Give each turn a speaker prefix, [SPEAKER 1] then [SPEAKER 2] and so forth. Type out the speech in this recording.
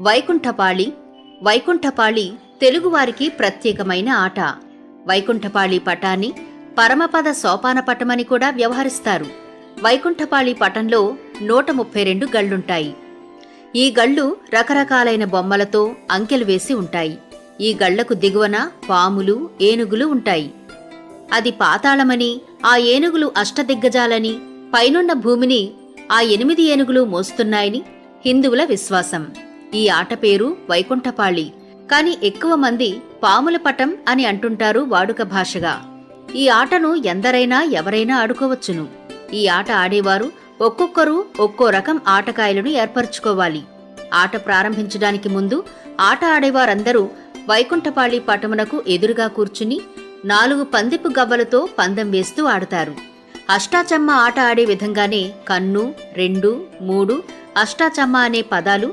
[SPEAKER 1] వైకుంఠపాళి. వైకుంఠపాళి తెలుగువారికి ప్రత్యేకమైన ఆట. వైకుంఠపాళి పటాన్ని పరమపద సోపాన పటమని కూడా వ్యవహరిస్తారు. వైకుంఠపాళి పటంలో నూట ముప్పై రెండు గళ్ళుంటాయి ఈ గళ్ళు రకరకాలైన బొమ్మలతో అంకెలు వేసి ఉంటాయి. ఈ గళ్ళకు దిగువన పాములు ఏనుగులు ఉంటాయి. అది పాతాళమని ఆ ఏనుగులు అష్టదిగ్గజాలని పైనున్న భూమిని ఆ ఎనిమిది ఏనుగులు మోస్తున్నాయని హిందువుల విశ్వాసం. ఈ ఆట పేరు వైకుంఠపాళి. కాని ఎక్కువ మంది పాముల పటం అని అంటుంటారు వాడుక భాషగా. ఈ ఆటను ఎందరైనా ఎవరైనా ఆడుకోవచ్చును. ఈ ఆట ఆడేవారు ఒక్కొక్కరు ఒక్కో రకం ఆటకాయలను ఏర్పరచుకోవాలి. ఆట ప్రారంభించడానికి ముందు ఆట ఆడేవారందరూ వైకుంఠపాళి పటమునకు ఎదురుగా కూర్చుని నాలుగు పందిపు గవ్వలతో పందెం వేస్తూ ఆడతారు. అష్టాచమ్మ ఆట ఆడే విధంగానే కన్ను రెండు మూడు అష్టాచమ్మ అనే పదాలు